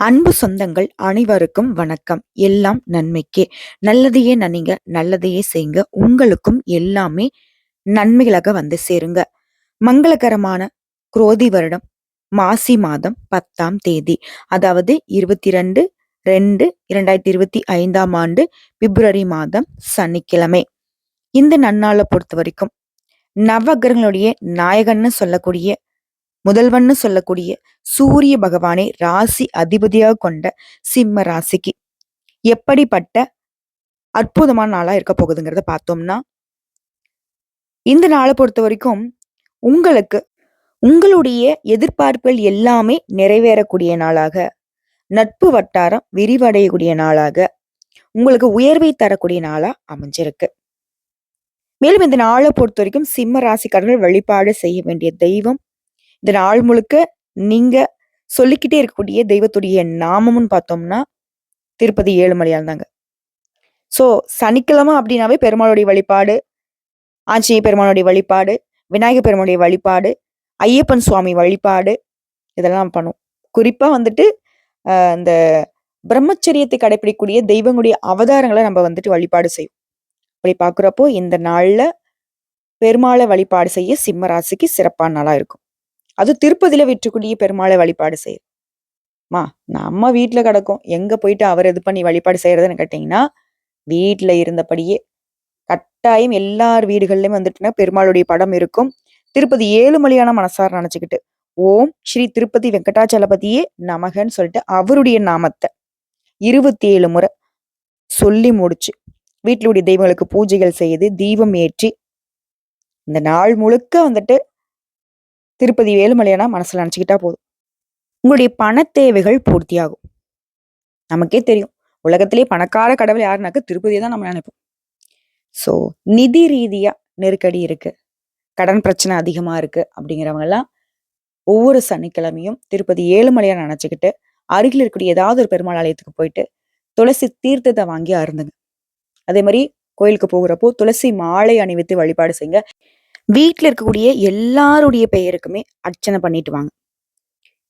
அன்பு சொந்தங்கள் அனைவருக்கும் வணக்கம். எல்லாம் நன்மைக்கே. நல்லதையே நனிங்க நல்லதையே செய்யுங்க. உங்களுக்கும் எல்லாமே நன்மைகளாக வந்து சேருங்க. மங்களகரமான குரோதி வருடம் மாசி மாதம் பத்தாம் தேதி. அதாவது இருபத்தி ரெண்டு ரெண்டு இரண்டாயிரத்தி இருபத்தி ஐந்தாம் ஆண்டு பிப்ரவரி மாதம் சனிக்கிழமை. இந்த நன்னாளை பொறுத்த வரைக்கும் நவகிரகங்களுடைய நாயகன்னு சொல்லக்கூடிய முதல்வன்னு சொல்லக்கூடிய சூரிய பகவானை ராசி அதிபதியாக கொண்ட சிம்ம ராசிக்கு எப்படிப்பட்ட அற்புதமான நாளா இருக்க போகுதுங்கிறத பார்த்தோம்னா இந்த நாளை பொறுத்த வரைக்கும் உங்களுக்கு உங்களுடைய எதிர்பார்ப்புகள் எல்லாமே நிறைவேறக்கூடிய நாளாக நட்பு வட்டாரம் விரிவடையக்கூடிய நாளாக உங்களுக்கு உயர்வை தரக்கூடிய நாளா அமைஞ்சிருக்கு. மேலும் இந்த நாளை பொறுத்த வரைக்கும் சிம்ம ராசிக்காரர்கள் வழிபாடு செய்ய வேண்டிய தெய்வம் இந்த நாள் முழுக்க நீங்க சொல்லிக்கிட்டே இருக்கக்கூடிய தெய்வத்துடைய நாமம்னு பார்த்தோம்னா திருப்பதி ஏழுமலையான் தாங்க. ஸோ சனிக்கிழமை அப்படின்னாவே பெருமாளுடைய வழிபாடு ஆஞ்சநேய பெருமானுடைய வழிபாடு விநாயகர் பெருமானுடைய வழிபாடு ஐயப்பன் சுவாமி வழிபாடு இதெல்லாம் பண்ணும் குறிப்பாக வந்துட்டு இந்த பிரம்மச்சரியத்தை கடைபிடிக்கக்கூடிய தெய்வங்களுடைய அவதாரங்களை நம்ம வந்துட்டு வழிபாடு செய்யும் அப்படி பார்க்குறப்போ இந்த நாளில் பெருமாளை வழிபாடு செய்ய சிம்ம ராசிக்கு சிறப்பான நாளாக இருக்கும். அது திருப்பதியில விற்றுக்கூடிய பெருமாளை வழிபாடு செய்யும் மா நம்ம வீட்டுல கிடக்கும். எங்க போயிட்டு அவர் இது பண்ணி வழிபாடு செய்யறதுன்னு கேட்டீங்கன்னா வீட்டுல இருந்தபடியே கட்டாயம் எல்லார் வீடுகள்லயும் வந்துட்டுனா பெருமாளுடைய படம் இருக்கும். திருப்பதி ஏழுமலையான மனசார நினைச்சுக்கிட்டு ஓம் ஸ்ரீ திருப்பதி வெங்கடாச்சலபதியே நமகன்னு சொல்லிட்டு அவருடைய நாமத்தை இருபத்தி ஏழு முறை சொல்லி முடிச்சு வீட்டிலுடைய தெய்வங்களுக்கு பூஜைகள் செய்து தீபம் ஏற்றி இந்த நாள் முழுக்க வந்துட்டு திருப்பதி வேலுமலையானா மனசுல நினச்சிக்கிட்டா போதும். உங்களுடைய பண தேவைகள் பூர்த்தியாகும். நமக்கே தெரியும். உலகத்திலேயே பணக்கார கடவுள் யாருனாக்க திருப்பதியை தான் நம்ம நினைப்போம். ஸோ நிதி ரீதியா நெருக்கடி இருக்கு. கடன் பிரச்சனை அதிகமா இருக்கு அப்படிங்கிறவங்க எல்லாம் ஒவ்வொரு சனிக்கிழமையும் திருப்பதி ஏழுமலையா நினச்சிக்கிட்டு அருகில் இருக்கக்கூடிய ஏதாவது ஒரு பெருமாள் ஆலயத்துக்கு போயிட்டு துளசி தீர்த்தத்தை வாங்கி அருந்துங்க. அதே மாதிரி கோயிலுக்கு போகிறப்போ துளசி மாலை அணிவித்து வழிபாடு செய்யுங்க. வீட்டில் இருக்கக்கூடிய எல்லாருடைய பெயருக்குமே அர்ச்சனை பண்ணிட்டு வாங்க.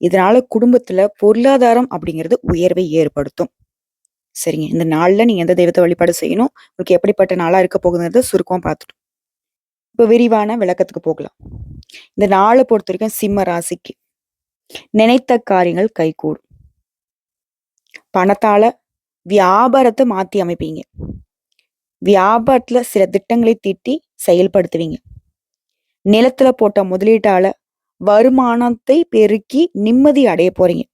இதனால குடும்பத்துல பொருளாதாரம் அப்படிங்கிறது உயர்வை ஏற்படுத்தும். சரிங்க. இந்த நாள்ல நீங்க எந்த தெய்வத்தை வழிபாடு செய்யணும்? உங்களுக்கு எப்படிப்பட்ட நாளா இருக்க போகுதுங்கிறத சுருக்கமா பார்த்துட்டோம் இப்போ விரிவான விளக்கத்துக்கு போகலாம். இந்த நாளை பொறுத்த வரைக்கும் சிம்ம ராசிக்கு நினைத்த காரியங்கள் கைகூடும். பணத்தால வியாபாரத்தை மாத்தி அமைப்பீங்க. வியாபாரத்துல சில திட்டங்களை தீட்டி செயல்படுத்துவீங்க. நிலத்துல போட்ட முதலீட்டால வருமானத்தை பெருக்கி நிம்மதி அடைய போறீங்க.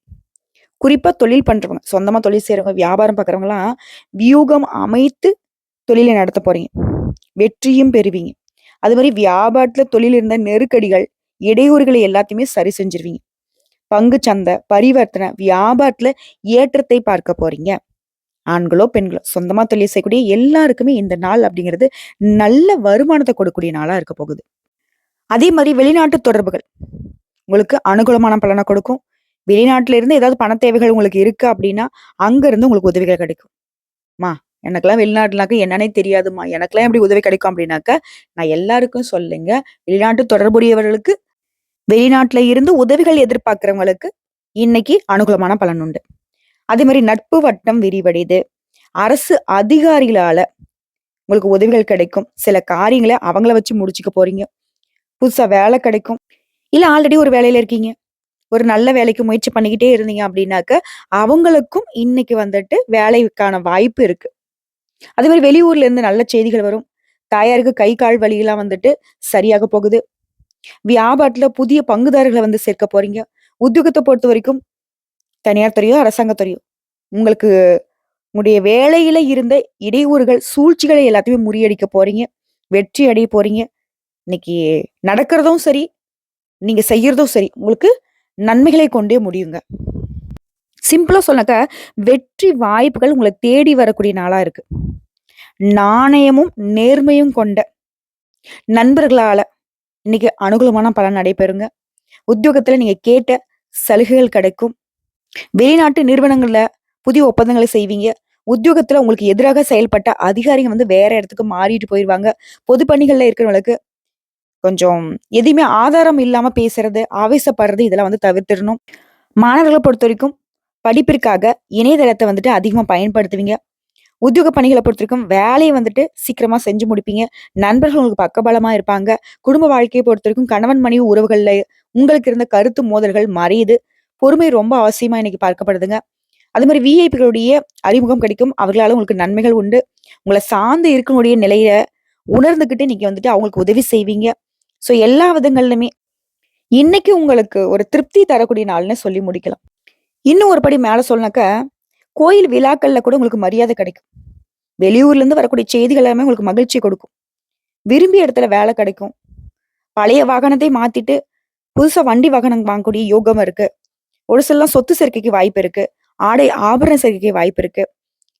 குறிப்பா தொழில் பண்றவங்க சொந்தமா தொழில் செய்யறவங்க வியாபாரம் பார்க்குறவங்களாம் வியூகம் அமைத்து தொழிலை நடத்த போறீங்க. வெற்றியும் பெறுவீங்க. அது மாதிரி வியாபாரத்துல தொழில் இருந்த நெருக்கடிகள் இடையூறுகளை எல்லாத்தையுமே சரி செஞ்சிருவீங்க. பங்கு சந்தை பரிவர்த்தனை வியாபாரத்துல ஏற்றத்தை பார்க்க போறீங்க. ஆண்களோ பெண்களோ சொந்தமா தொழில் செய்யக்கூடிய எல்லாருக்குமே இந்த நாள் அப்படிங்கிறது நல்ல வருமானத்தை கொடுக்கக்கூடிய நாளா இருக்க போகுது. அதே மாதிரி வெளிநாட்டு தொடர்புகள். உங்களுக்கு அனுகூலமான பலனை கொடுக்கும். வெளிநாட்டுல இருந்து ஏதாவது பண தேவைகள் உங்களுக்கு இருக்கு அப்படின்னா அங்க இருந்து உங்களுக்கு உதவிகள் கிடைக்கும். மா எனக்கெல்லாம் வெளிநாட்டுனாக்க என்னன்னே தெரியாதுமா எனக்கெல்லாம் எப்படி உதவி கிடைக்கும் அப்படின்னாக்க நான் எல்லாருக்கும் சொல்லுங்க. வெளிநாட்டு தொடர்புடையவர்களுக்கு வெளிநாட்டுல இருந்து உதவிகள் எதிர்பார்க்கிறவங்களுக்கு இன்னைக்கு அனுகூலமான பலன் உண்டு. அதே மாதிரி நட்பு வட்டம் விரிவடையுது அரசு அதிகாரிகளால உங்களுக்கு உதவிகள் கிடைக்கும். சில காரியங்களை அவங்கள வச்சு முடிச்சுக்க போறீங்க. புதுசா வேலை கிடைக்கும். இல்ல ஆல்ரெடி ஒரு வேலையில இருக்கீங்க. ஒரு நல்ல வேலைக்கு முயற்சி பண்ணிக்கிட்டே இருந்தீங்க அப்படின்னாக்க அவங்களுக்கும் இன்னைக்கு வந்துட்டு வேலைக்கான வாய்ப்பு இருக்கு. அதே மாதிரி வெளியூர்ல இருந்து நல்ல செய்திகள் வரும். தாயாருக்கு கை கால் வழியெல்லாம் வந்துட்டு சரியாக போகுது. வியாபாரத்துல புதிய பங்குதாரர்களை வந்து சேர்க்க போறீங்க. உத்தியோகத்தை பொறுத்த வரைக்கும் தனியார் துறையோ அரசாங்கத்துறையோ உங்களுக்கு உங்களுடைய வேலையில இருந்த இடையூறுகள் சூழ்ச்சிகளை எல்லாத்தையுமே முறியடிக்க போறீங்க. வெற்றி அடைய போறீங்க. இன்னைக்கு நடக்கிறதும் சரி நீங்க செய்யறதும் சரி உங்களுக்கு நன்மைகளை கொண்டே முடியுங்க. சிம்பிளா சொன்னாக்க வெற்றி வாய்ப்புகள் உங்களை தேடி வரக்கூடிய நாளா இருக்கு. நாணயமும் நேர்மையும் கொண்ட நண்பர்களால இன்னைக்கு அனுகூலமான பலன் நடைபெறுங்க. உத்தியோகத்துல நீங்க கேட்ட சலுகைகள் கிடைக்கும். வெளிநாட்டு நிறுவனங்கள்ல புதிய ஒப்பந்தங்களை செய்வீங்க. உத்தியோகத்துல உங்களுக்கு எதிராக செயல்பட்ட அதிகாரிகள் வந்து வேற இடத்துக்கு மாறிட்டு போயிடுவாங்க பொது பணிகள்ல இருக்கிறவங்களுக்கு கொஞ்சம் எதையுமே ஆதாரம் இல்லாம பேசுறது ஆவேசப்படுறது இதெல்லாம் வந்து தவிர்த்திடணும். மாணவர்களை பொறுத்த வரைக்கும் படிப்பிற்காக இணையதளத்தை வந்துட்டு அதிகமா பயன்படுத்துவீங்க. உத்தியோக பணிகளை பொறுத்திருக்கும் வேலையை வந்துட்டு சீக்கிரமா செஞ்சு முடிப்பீங்க. நண்பர்கள் உங்களுக்கு பக்கபலமா இருப்பாங்க. குடும்ப வாழ்க்கையை பொறுத்திருக்கும் கணவன் மனைவி உறவுகள்ல உங்களுக்கு இருந்த கருத்து மோதல்கள் மறையுது. பொறுமை ரொம்ப அவசியமா இன்னைக்கு பார்க்கப்படுதுங்க. அது மாதிரி விஐபிகளுடைய அறிமுகம் கிடைக்கும். அவர்களால உங்களுக்கு நன்மைகள் உண்டு. உங்களை சார்ந்து இருக்கக்கூடிய நிலையில உணர்ந்துகிட்டு நீங்க வந்துட்டு அவங்களுக்கு உதவி செய்வீங்க. ஸோ எல்லா விதங்கள்லுமே இன்னைக்கு உங்களுக்கு ஒரு திருப்தி தரக்கூடிய நாள்னு சொல்லி முடிக்கலாம். இன்னும் ஒரு படி மேல சொன்னாக்க கோயில் விழாக்கள்ல கூட உங்களுக்கு மரியாதை கிடைக்கும். வெளியூர்ல இருந்து வரக்கூடிய செய்திகள் எல்லாமே உங்களுக்கு மகிழ்ச்சி கொடுக்கும். விரும்பிய இடத்துல வேலை கிடைக்கும். பழைய வாகனத்தை மாத்திட்டு புதுசா வண்டி வாகனம் வாங்கக்கூடிய யோகம் இருக்கு. ஒரு சிலலாம் சொத்து சேர்க்கைக்கு வாய்ப்பு இருக்கு. ஆடை ஆபரண சேர்க்கைக்கு வாய்ப்பு இருக்கு.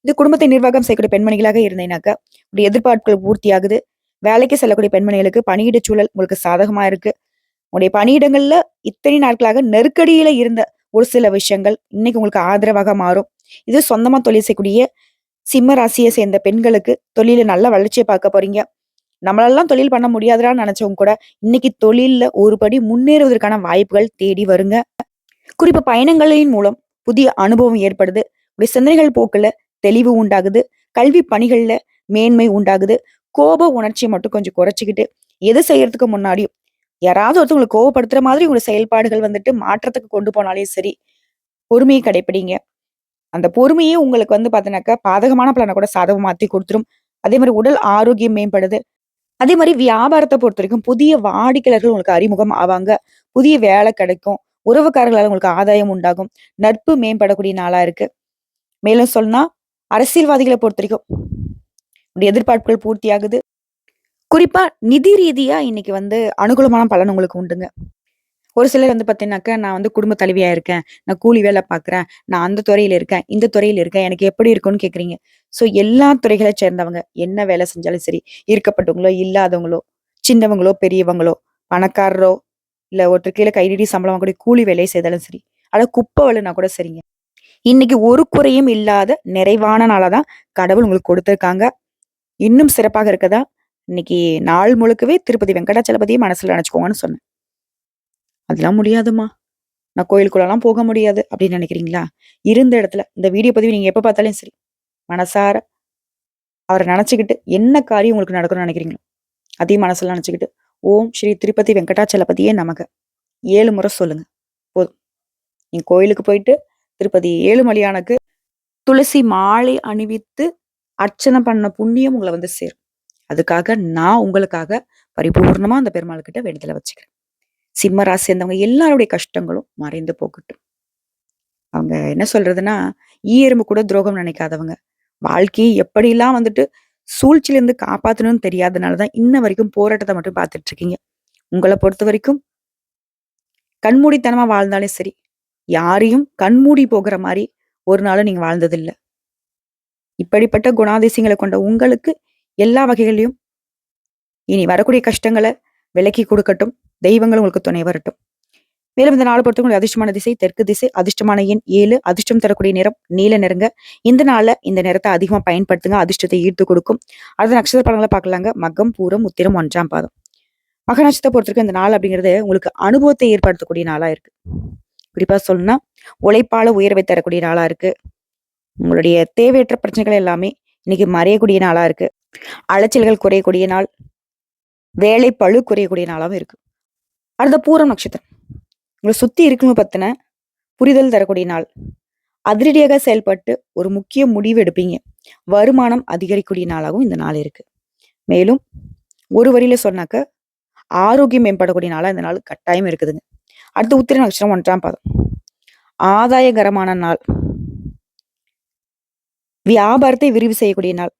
இது குடும்பத்தை நிர்வாகம் செய்யக்கூடிய பெண்மணிகளாக இருந்தேனாக்க உடைய எதிர்பார்ப்புகள் பூர்த்தி ஆகுது வேலைக்கு செல்லக்கூடிய பெண்மணிகளுக்கு பணியிட சூழல் உங்களுக்கு சாதகமா இருக்கு. உங்களுடைய பணியிடங்கள்ல இத்தனை நாட்களாக நெருக்கடியில இருந்த ஒரு சில விஷயங்கள் இன்னைக்கு உங்களுக்கு ஆதரவாக மாறும். இது சொந்தமா தொழில் செய்யக்கூடிய சிம்ம ராசியை சேர்ந்த பெண்களுக்கு தொழில நல்ல வளர்ச்சியை பார்க்க போறீங்க. நம்மளெல்லாம் தொழில் பண்ண முடியாதுடான்னு நினைச்சவங்க கூட இன்னைக்கு தொழில்ல ஒரு படி முன்னேறுவதற்கான வாய்ப்புகள் தேடி வருங்க. குறிப்பு பயணங்களின் மூலம் புதிய அனுபவம் ஏற்படுது. உடைய சிந்தனைகள் போக்குல தெளிவு உண்டாகுது. கல்வி பணிகள்ல மேன்மை உண்டாகுது. கோப உணர்ச்சியை மட்டும் கொஞ்சம் குறைச்சிக்கிட்டு எது செய்யறதுக்கு முன்னாடியும் யாராவது ஒருத்தவங்களை கோவப்படுத்துற மாதிரி உங்களோட செயல்பாடுகள் வந்துட்டு மாற்றத்துக்கு கொண்டு போனாலே சரி பொறுமையை கடைப்பிடிங்க. அந்த பொறுமையே உங்களுக்கு வந்து பாத்தீங்கன்னாக்கா பாதகமான பலனை கூட சாதகம் மாத்தி கொடுத்துரும். அதே மாதிரி உடல் ஆரோக்கியம் மேம்படுது. அதே மாதிரி வியாபாரத்தை பொறுத்த வரைக்கும் புதிய வாடிக்கையாளர்கள் உங்களுக்கு அறிமுகம் ஆவாங்க. புதிய வேலை கிடைக்கும். உறவுக்காரர்களால் உங்களுக்கு ஆதாயம் உண்டாகும். நட்பு மேம்படக்கூடிய நாளா இருக்கு. மேலும் சொன்னா அரசியல்வாதிகளை பொறுத்த வரைக்கும் உங்களுடைய எதிர்பார்ப்புகள் பூர்த்தி ஆகுது குறிப்பா நிதி ரீதியா இன்னைக்கு வந்து அனுகூலமான பலன் உங்களுக்கு உண்டுங்க. ஒரு சிலர் வந்து பாத்தீங்கன்னாக்கா நான் வந்து குடும்ப தலைவியா இருக்கேன். நான் கூலி வேலை பார்க்குறேன் நான் அந்த துறையில இருக்கேன். இந்த துறையில இருக்கேன். எனக்கு எப்படி இருக்கும்னு கேக்குறீங்க. ஸோ எல்லா துறைகளை சேர்ந்தவங்க என்ன வேலை செஞ்சாலும் சரி இருக்கப்பட்டவங்களோ இல்லாதவங்களோ சின்னவங்களோ பெரியவங்களோ பணக்காரரோ இல்லை ஒருத்தர் கீழே கைடி சம்பளம் வாங்கக்கூடிய கூலி வேலையை செய்தாலும் சரி ஆனால் குப்பை வேலைனா கூட சரிங்க. இன்னைக்கு ஒரு குறையும் இல்லாத நிறைவான நாளாதான் கடவுள் உங்களுக்கு கொடுத்துருக்காங்க. இன்னும் சிறப்பாக இருக்கதா? இன்னைக்கு நாள் முழுக்கவே திருப்பதி வெங்கடாச்சலபதியை மனசுல நினைச்சுக்கோங்கன்னு சொன்னேன். அதெல்லாம் முடியாதுமா நான் கோயிலுக்குள்ளலாம் போக முடியாது அப்படின்னு நினைக்கிறீங்களா? இருந்த இடத்துல இந்த வீடியோ பதிவு நீங்க எப்போ பார்த்தாலும் சரி மனசார அவரை நினச்சிக்கிட்டு என்ன காரியம் உங்களுக்கு நடக்கணும்னு நினைக்கிறீங்களோ அதையும் மனசுல நினச்சிக்கிட்டு ஓம் ஸ்ரீ திருப்பதி வெங்கடாச்சலபதியே நமக. ஏழு முறை சொல்லுங்க. போதும். நீங்கள் கோயிலுக்கு போயிட்டு திருப்பதி ஏழுமலையானுக்கு துளசி மாலை அணிவித்து அர்ச்சனை பண்ண புண்ணியம் உங்களை வந்து சேரும். அதுக்காக நான் உங்களுக்காக பரிபூர்ணமா அந்த பெருமாள் கிட்ட வேண்டுதலை வச்சுக்கிறேன். சிம்ம ராசி சேர்ந்தவங்க எல்லாருடைய கஷ்டங்களும் மறைந்து போகட்டும். அவங்க என்ன சொல்றதுன்னா ஈ எறும்பு கூட துரோகம் நினைக்காதவங்க. வாழ்க்கையை எப்படிலாம் வந்துட்டு சூழ்ச்சியிலிருந்து காப்பாத்தணும்னு தெரியாதனாலதான் இன்ன வரைக்கும் போராட்டத்தை மட்டும் பார்த்துட்டு இருக்கீங்க. உங்களை பொறுத்த வரைக்கும் கண்மூடித்தனமா வாழ்ந்தாலே சரி. யாரையும் கண்மூடி போகிற மாதிரி ஒரு நாளும் நீங்க வாழ்ந்ததில்லை. இப்படிப்பட்ட குணாதிசயங்களை கொண்ட உங்களுக்கு எல்லா வகைகளையும் இனி வரக்கூடிய கஷ்டங்களை விலக்கி கொடுக்கட்டும். தெய்வங்கள் உங்களுக்கு துணை வரட்டும். மேலும் இந்த நாள் பொறுத்தவங்களுக்கு அதிர்ஷ்டமான திசை தெற்கு திசை அதிர்ஷ்டமான எண் ஏழு அதிர்ஷ்டம் தரக்கூடிய நிறம் நீல நிறங்க இந்த நாள்ல இந்த நிறத்தை அதிகமா பயன்படுத்துங்க அதிர்ஷ்டத்தை ஈர்த்து கொடுக்கும். அடுத்த நட்சத்திர படங்களை பார்க்கலாங்க. மகம் பூரம் உத்திரம் ஒன்றாம் பாதம். மக நட்சத்திரத்தை பொறுத்தவரைக்கும் இந்த நாள் அப்படிங்கிறது உங்களுக்கு அனுபவத்தை ஏற்படுத்தக்கூடிய நாளா இருக்கு. குறிப்பா சொல்லணும்னா உழைப்பால உயர்வை தரக்கூடிய நாளா இருக்கு. உங்களுடைய தேவையற்ற பிரச்சனைகள் எல்லாமே இன்னைக்கு மறையக்கூடிய நாளா இருக்கு. அலைச்சல்கள் குறையக்கூடிய நாள். வேலை பழு குறையக்கூடிய நாளாகவும் இருக்கு. அடுத்த பூரம் நட்சத்திரம். உங்களை சுத்தி இருக்கவங்க பத்தின புரிதல் தரக்கூடிய நாள். அதிரடியாக செயல்பட்டு ஒரு முக்கிய முடிவு எடுப்பீங்க. வருமானம் அதிகரிக்கக்கூடிய நாளாகவும் இந்த நாள் இருக்கு. மேலும் ஒரு வரியில சொன்னாக்க ஆரோக்கியம் மேம்படக்கூடிய நாளாக இந்த நாள் கட்டாயம் இருக்குதுங்க. அடுத்து உத்திர நட்சத்திரம் ஒன்றாம் பாதம். ஆதாயகரமான நாள். வியாபாரத்தை விரிவு செய்யக்கூடிய நாள்.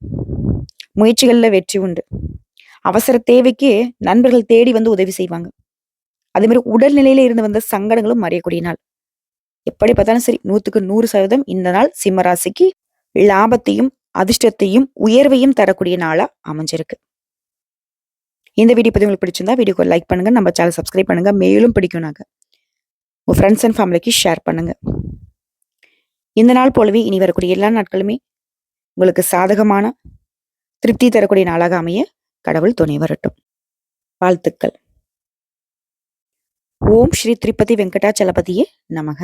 முயற்சிகளில் வெற்றி உண்டு. அவசர தேவைக்கு நண்பர்கள் தேடி வந்து உதவி செய்வாங்க. அதே மாதிரி உடல்நிலையில இருந்து வந்த சங்கடங்களும் மறையக்கூடிய நாள். எப்படி பார்த்தாலும் சரி நூத்துக்கு நூறு சதவீதம் இந்த நாள் சிம்மராசிக்கு லாபத்தையும் அதிர்ஷ்டத்தையும் உயர்வையும் தரக்கூடிய நாளா அமைஞ்சிருக்கு. இந்த வீடியோ பத்தி உங்களுக்கு பிடிச்சிருந்தா வீடியோக்கு லைக் பண்ணுங்க நம்ம சேனல் சப்ஸ்கிரைப் பண்ணுங்க மேலும் பிடிக்கும் நாங்கள் உங்க ஃப்ரெண்ட்ஸ் அண்ட் ஃபேமிலிக்கு ஷேர் பண்ணுங்க. இந்த நாள் போலவே இனி வரக்கூடிய எல்லா நாட்களுமே உங்களுக்கு சாதகமான திருப்தி தரக்கூடிய நாளாக அமைய கடவுள் துணை வரட்டும். வாழ்த்துக்கள். ஓம் ஸ்ரீ திருப்பதி வெங்கடாச்சலபதியே நமக.